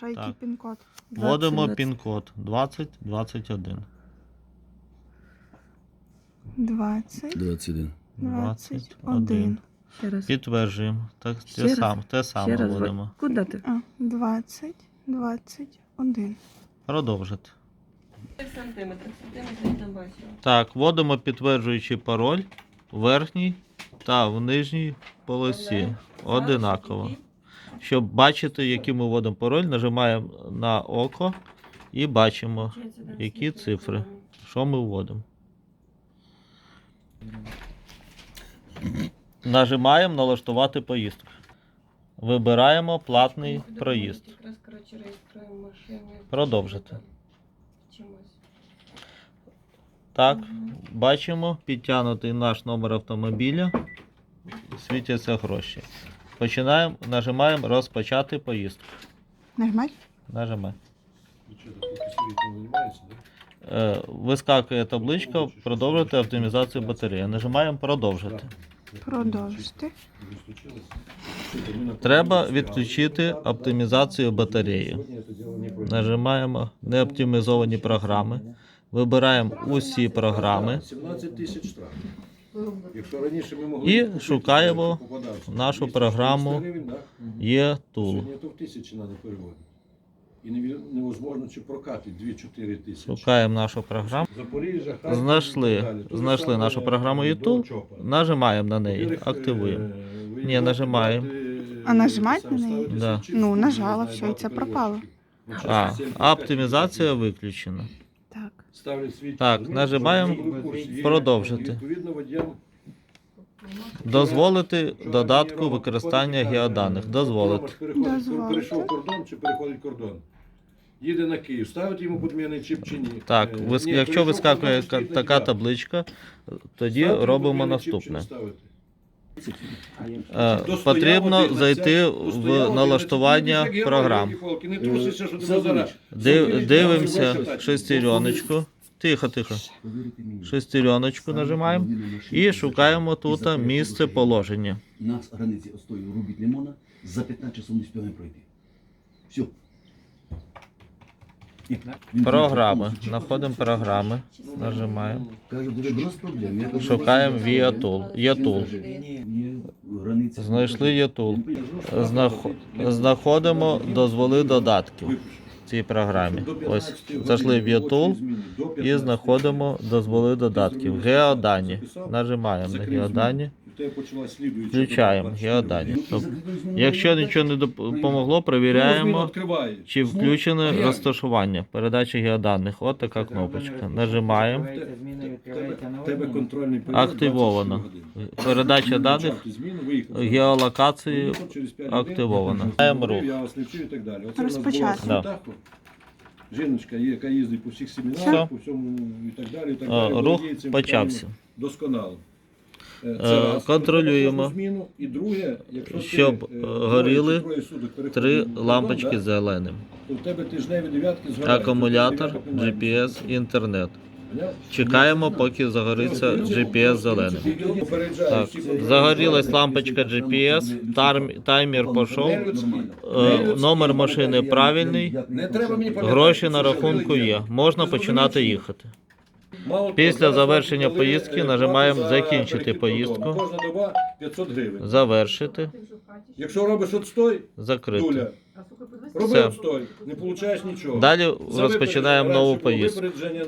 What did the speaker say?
Хорошо, який пін-код? Вводимо 20. пін-код 2021. 20, 21. 21. Ще раз. Підтверджуємо. Так, те, раз. сам, те Ще саме раз. вводимо. Куди ти? А, 20, 21. Продовжити. Сантиметр. Сантиметр там бачила. Так, вводимо підтверджуючий пароль в верхній та в нижній полосі. Одинаково. Щоб бачити, який ми вводимо пароль, нажимаємо на око і бачимо, які цифри, що ми вводимо. Нажимаємо налаштувати поїздку. Вибираємо платний проїзд. Продовжити. Так, бачимо, підтягнутий наш номер автомобіля. Світяться гроші. Починаємо, нажимаємо розпочати поїздку. Нажимай. Нажимай. Е, вискакує табличка продовжити оптимізацію батареї. Нажимаємо продовжити. Продовжити. Треба відключити оптимізацію батареї. Нажимаємо неоптимізовані програми. Вибираємо усі програми 17 тисяч штрафів. Якщо раніше ми могли І шукаємо нашу програму. гривень, є тул. Сьогодні то в тисячі треба переводити. І невозможно чи прокати 2-4 тисячі. Шукаємо нашу програму. Запоріжжя, Харків Знайшли, знайшли саме нашу програму до YouTube. ЧОПа. Нажимаємо на неї, активуємо. е, ви Ні, нажимаємо. А нажимати на неї? Да. Ну, нажала, все, і це пропало. переводчиків. А, 75 а оптимізація виключена. Так. Свій Так, чіп. нажимаємо Щоб продовжити. Відповідно, водіям Дозволити додатку використання геоданих. Дозволити. Дозволити. Перейшов кордон чи переходить кордон. Їде на Київ, ставить йому подмінний чіп чи ні? Так, Е, вис- ні, якщо перейшов вискакує кордон, ка- стоїть на така табличка, тоді Ставити робимо подмінний чіп чи наступне. не ставити? Е, Потрібно зайти в налаштування програм. Див- Дивимося шестереночку. Тихо, тихо. Шестереночку нажимаємо і шукаємо тут місце положення. Нас границі остою робити не можна, за 15 часов не встигаємо пройти. Все. Програми. Знаходимо програми. Нажимаємо. Шукаємо «Ні, ViaTool. Він Є-Tool. каже, ні, ні, границі. Знайшли є-Tool. Знаходимо дозволи додатків в цій програмі. Ось зайшли в є-Tool і знаходимо дозволи додатків. Геодані. Нажимаємо на геодані. Включаємо геодані. Тобто, Якщо нічого не допомогло, перевіряємо, чи включене розташування передачі геоданих. От така кнопочка. Нажимаємо. Тебе Активовано. Передача даних геолокації Виїхав через п'ять годин, активовано. я Маємо рух. Я вас не вчив і так далі. Оце у нас Розпочати. Жіночка, яка їздить по всіх семінарах, по всьому і так далі. І так Е, далі. Рух Володіє цим почався. Досконало. Е, Е, раз. контролюємо. Зміну. І друге, якщо Щоб, е, е, горіли Три лампочки зеленим. в тебе тижневі дев'ятки згорають. Акумулятор. GPS, інтернет. Чекаємо, поки загориться GPS зеленим. Так, загорілась лампочка GPS, тарм- таймер пішов, е, номер машини правильний, гроші на рахунку є. Можна починати їхати. Після завершення поїздки нажимаємо «Закінчити поїздку». Кожна доба 500 гривень. Завершити, Якщо робиш отстой, закрити. Дуля, роби Все. отстой, не получаєш нічого. Далі За розпочинаємо випередження, нову раніше було поїздку. випередження